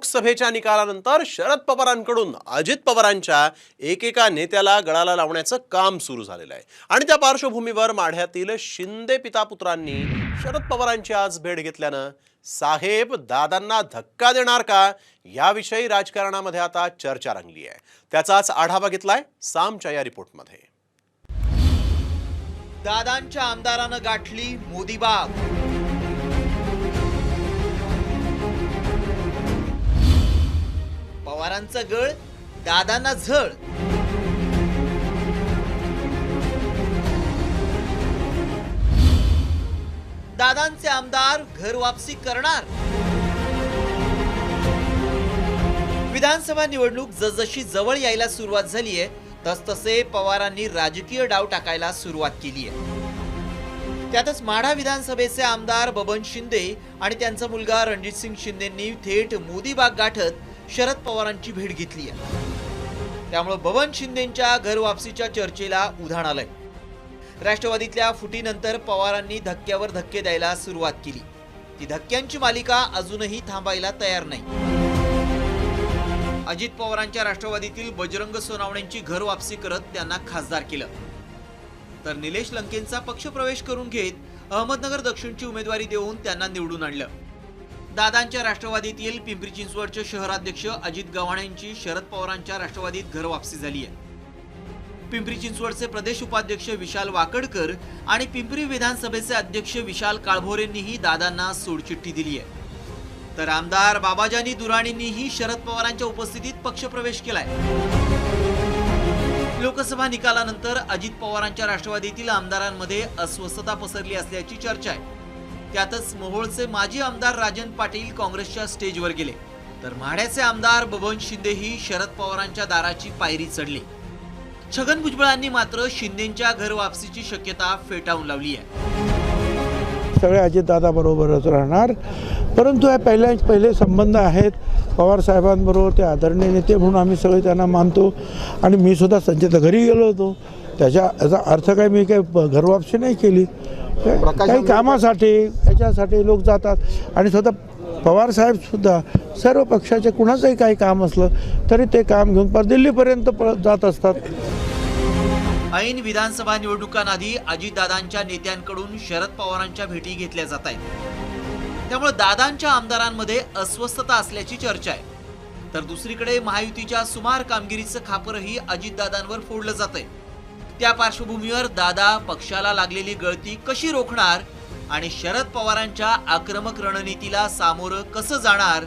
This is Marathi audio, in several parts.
लोकसभेच्या निकालानंतर शरद पवारांकडून अजित पवारांच्या एकेका नेत्याला गळाला लावण्याचं काम सुरू झालेलं आहे. आणि त्या पार्श्वभूमीवर माढ्यातील शिंदे पितापुत्रांनी शरद पवारांची आज भेट घेतल्यानं साहेब दादांना धक्का देणार का याविषयी राजकारणामध्ये आता चर्चा रंगली आहे. त्याचाच आढावा घेतलाय सामच्या या रिपोर्टमध्ये. दादांच्या आमदारानं गाठली मोदीबाग पवारांचं गळ दादांना झळ. दादांचे आमदार घर वापसी करणार. विधानसभा निवडणूक जसजशी जवळ यायला सुरुवात झालीये तसतसे पवारांनी राजकीय डाव टाकायला सुरुवात केली आहे त्यातच माढा विधानसभेचे आमदार बबन शिंदे आणि त्यांचा मुलगा रणजितसिंग शिंदेंनी थेट मोदी बाग गाठत शरद पवारांची भेट घेतली आहे. त्यामुळे बबन शिंदेच्या घरवापसीच्या चर्चेला उधाण आलंय. राष्ट्रवादीतल्या फुटीनंतर पवारांनी धक्क्यावर धक्के द्यायला सुरुवात केली. ती धक्क्यांची मालिका अजूनही थांबायला तयार नाही. अजित पवारांच्या राष्ट्रवादीतील बजरंग सोनावणेंची घर वापसी करत त्यांना खासदार केलं. तर निलेश लंकेंचा पक्षप्रवेश करून घेत अहमदनगर दक्षिणची उमेदवारी देऊन त्यांना निवडून आणलं. दादांच्या राष्ट्रवादीतील पिंपरी चिंचवडचे शहराध्यक्ष अजित गव्हाणेंची शरद पवारांच्या राष्ट्रवादीत घर वापसी झाली आहे. पिंपरी चिंचवडचे प्रदेश उपाध्यक्ष विशाल वाकडकर आणि पिंपरी विधानसभेचे अध्यक्ष विशाल काळभोरेंनीही दादांना सोडचिठ्ठी दिली आहे. तर आमदार बाबाजानी दुराणींनीही शरद पवारांच्या उपस्थितीत पक्षप्रवेश केलाय. लोकसभा निकालानंतर अजित पवारांच्या राष्ट्रवादीतील आमदारांमध्ये अस्वस्थता पसरली असल्याची चर्चा आहे. त्यातच मोहोळचे माजी आमदार राजन पाटील काँग्रेसच्या स्टेजवर गेले. तर माढ्याचे आमदार बबन शिंदेही शरद पवारांच्या दाराची पायरी चढली. छगन भुजबळांनी मात्र शिंदेच्या घर वापसीची शक्यता फेटाळून लावली आहे. सगळे अजितदादा बरोबरच राहणार. परंतु हे पहिल्या पहिले संबंध आहेत पवार साहेबांबरोबर ते आदरणीय नेते म्हणून आम्ही सगळे त्यांना मानतो. आणि मी सुद्धा संजयच्या घरी गेलो होतो. त्याच्या याचा अर्थ काय मी काही घरवापसी नाही केली. काही कामासाठी याच्यासाठी लोक जातात. आणि स्वतः पवार साहेब सुद्धा सर्व पक्षाचे कुणाचंही काही काम असलं तरी ते काम घेऊन पर दिल्लीपर्यंत पळत जात असतात. ऐन विधानसभा निवडणुकांआधी अजितदादांच्या नेत्यांकडून शरद पवारांच्या भेटी घेतल्या जात आहेत. त्यामुळे दादांच्या आमदारांमध्ये अस्वस्थता असल्याची चर्चा आहे. तर दुसरीकडे महायुतीच्या सुमार कामगिरीचं खापरही अजितदादांवर फोडलं जातंय. त्या पार्श्वभूमीवर दादा पक्षाला लागलेली गळती कशी रोखणार आणि शरद पवारांच्या आक्रमक रणनीतीला सामोरं कसं जाणार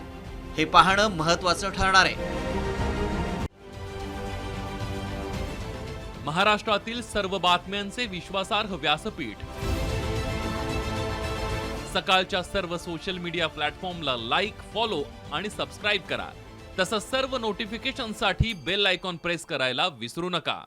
हे पाहणं महत्वाचं ठरणार आहे. महाराष्ट्रातील सर्व बातम्यांचे विश्वासार्ह व्यासपीठ. सकाळच्या सर्व सोशल मीडिया प्लॅटफॉर्मला लाईक फॉलो आणि सबस्क्राईब करा. तसंच सर्व नोटिफिकेशनसाठी बेल आयकॉन प्रेस करायला विसरू नका.